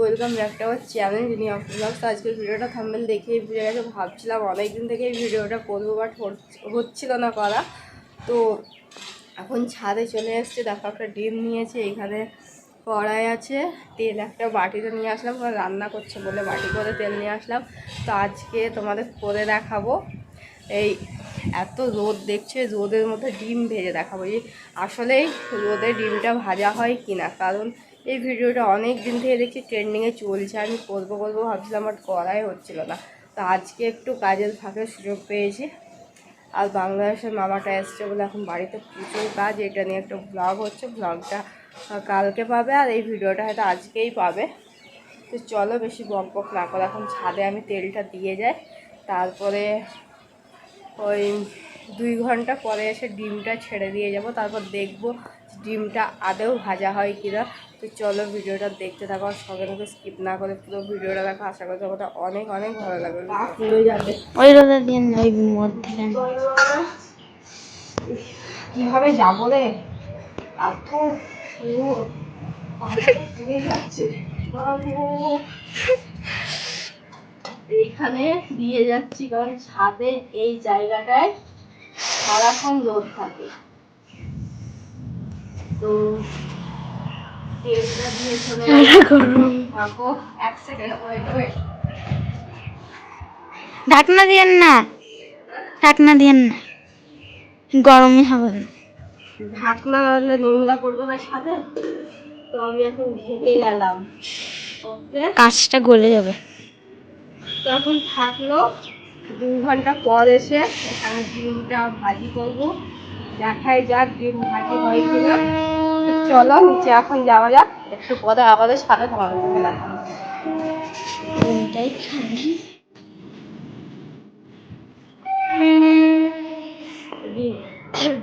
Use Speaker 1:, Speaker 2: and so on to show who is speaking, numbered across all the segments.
Speaker 1: Welcome back to our channel তো আজকের ভিডিওটা থাম্বেল দেখেই বুঝে গেছে ভাবছিলাম, অনেকদিন থেকে এই ভিডিওটা করব বাট হচ্ছিল না করা। তো এখন ছাদে চলে এসছে, দেখো একটা ডিম নিয়েছে, এখানে কড়াই আছে, তেল একটা বাটিতে নিয়ে আসলাম রান্না করছে বলে বাটি করে তেল নিয়ে আসলাম। তো আজকে তোমাদের করে দেখাবো। এই এত রোদ দেখছে, রোদের মধ্যে ডিম ভেজে দেখাবো। এই আসলেই রোদে ডিমটা ভাজা হয় কি না কারণ এই ভিডিওটা অনেক দিন থেকে দেখছি ট্রেন্ডিংয়ে চলছে। আমি করব করব ভাবছিলাম বাট করাই হচ্ছিল না। তো আজকে একটু কাজের ফাঁকে সুযোগ পেয়েছি। আর বাংলাদেশের মামাটা এসছে বলে এখন বাড়িতে প্রচুর কাজ। এটা নিয়ে একটা ব্লগ হচ্ছে। ব্লগটা কালকে পাবে আর এই ভিডিওটা হয়তো আজকেই পাবে। তো চলো বেশি বক বক না করে, এখন ছাদে আমি তেলটা দিয়ে যাই। তারপরে ওই দুই ঘণ্টা পরে এসে ডিমটা ছেড়ে দিয়ে যাব তারপর দেখব ডিমটা আদেও ভাজা হয় কিনা। তো চলো ভিডিওটা দেখতে থাকো আর সবাই আমাকে স্কিপ না করে পুরো ভিডিওটা দেখো। আশা করি তোমাদের অনেক অনেক ভালো লাগবে। পুরো
Speaker 2: ওই রোদে দিয়ে ওই মধ্যে।
Speaker 1: কীভাবে যাব রে? এত যাচ্ছে। এইখানে দিয়ে যাচ্ছি কারণ ছাদে এই জায়গাটায় সারাক্ষণ রোদ থাকে। তো তেলটা দিয়ে চলে থাকো এক সেকেন্ড ওয়েট ওয়েট
Speaker 2: ঢাকনা দিয়েন না। ঢাকনা দিয়েন না। গরমই হবে না।
Speaker 1: ঢাকনা নাহলে নোংরা করব না ছাদে। তো আমি এখন ঢেকে গেলাম।
Speaker 2: কাঁচটা গলে যাবে।
Speaker 1: তো এখন থাকল দু ঘণ্টা পর এসে এখানে ডিমটা ভাজি করব। দেখাই যাক ডিম ভাজি হয় কিনা। চলো, নিচে এখন যাওয়া যাক। একটু পরে আমাদের সাথে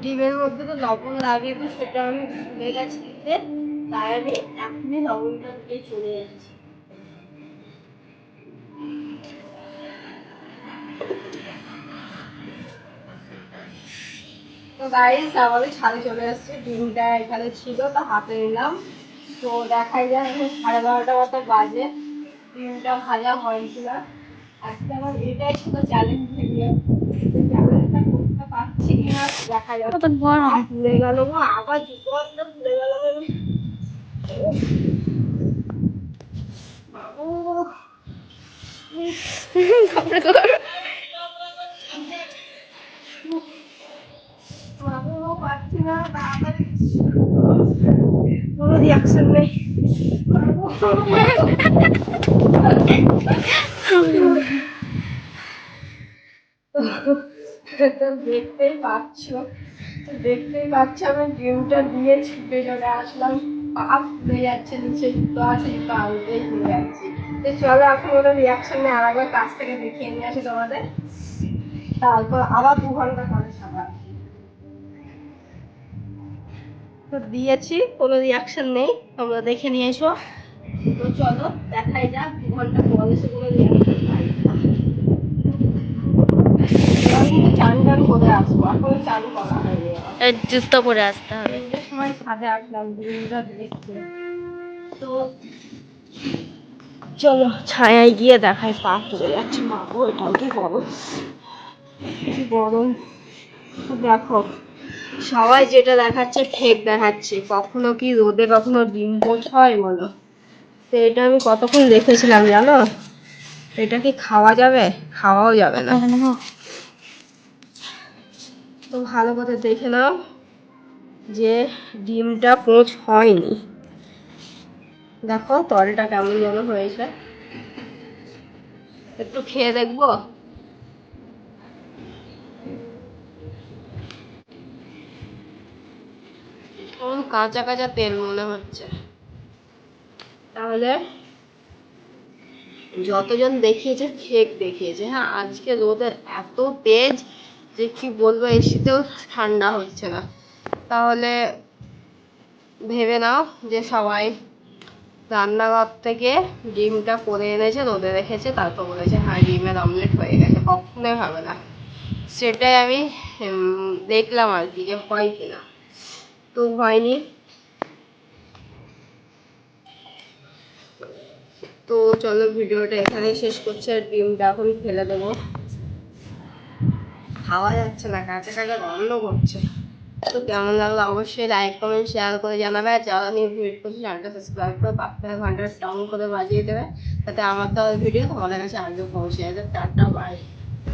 Speaker 1: ডিমের মধ্যে তো লবণ লাগে তো সেটা আমি ভুলে গেছি। তাই আমি এখনই লবণটা দিয়ে চলে যাচ্ছি। তো গাইস আমাদের ছাদে চলে এসেছে। ডিমটা এখানে ছিল তো হাতে নিলাম। তো দেখাই যায় এখন সাড়ে বারোটা মতো বাজে। ডিমটা ভাজা হয় কিনা আজকে আমার এটাই ছিল চ্যালেঞ্জ থেকে। চ্যালেঞ্জটা করতে পারছি কিনা দেখা যাবে
Speaker 2: কত গরম।
Speaker 1: ভুলে গেল আবার আনতে ভুলে আমি। ও, কোনো রিয়াকশন নেই তো দেখতেই পাচ্ছ তো দেখতেই পাচ্ছ আমি ডিমটা দিয়ে ছুটে চলে আসলাম যাচ্ছে নিচে আছে চলো এখন ওদের রিয়াকশন নিয়ে আরেকবার কাছ থেকে দেখিয়ে নিয়ে আসি তোমাদের তারপর আবার দু ঘণ্টা তো দিয়েছি কোনো রিয়াকশন নেই। তোমরা দেখে নিয়ে এসো। তো চলো দেখাই যাক দু ঘণ্টা পরে এসে কোনো রিয়াকশন পাই।
Speaker 2: জুতো পরে আসতে হবে।
Speaker 1: সময় আসলাম তো চলো ছায়ায় গিয়ে পা ফুলে যাচ্ছে। মা কি গরম? কি গরম? দেখো সবাই যেটা দেখাচ্ছে ঠেক দেখাচ্ছে। কখনো কি রোদে কখনো ডিম পোচ হয় বলো। তো এটা আমি কতক্ষণ দেখেছিলাম জানো? এটা কি খাওয়া যাবে? খাওয়াও যাবে না। তো ভালো করে দেখে নাও যে ডিমটা পোঁচ হয়নি। দেখো তলটা কেমন যেন হয়েছে। একটু খেয়ে দেখব কেমন কাঁচা কাঁচা তেল মনে হচ্ছে। তাহলে যতজন দেখিয়েছে ফেক দেখিয়েছে। হ্যাঁ আজকে রোদের এত তেজ যে কি বলব, এসিতেও ঠান্ডা হচ্ছে না। তাহলে ভেবে নাও যে সবাই রান্নাঘর থেকে ডিমটা করে এনেছে, রোদে রেখেছে, তারপর বলেছে হ্যাঁ ডিমের অমলেট হয়ে গেছে। কখনোই হবে না। সেটাই আমি দেখলাম আর কি যে হয় কিনা। তো হয়নি। তো চলো ভিডিওটা এখানেই শেষ করছি আর ডিমটা এখন ফেলে দেবো। খাওয়া যাচ্ছে না কাছে কাছে গন্ধ করছে। তো কেমন লাগল অবশ্যই লাইক কমেন্ট শেয়ার করে জানাবে। আর যারা নিয়ে ভিডিও করছে চ্যানেলটা সাবস্ক্রাইব করে পাঁচটা ঘণ্টা ডাউন করে বাজিয়ে দেবে। তাতে আমার দেওয়ার ভিডিও তোমাদের কাছে আগে পৌঁছে যাবে। Tata bye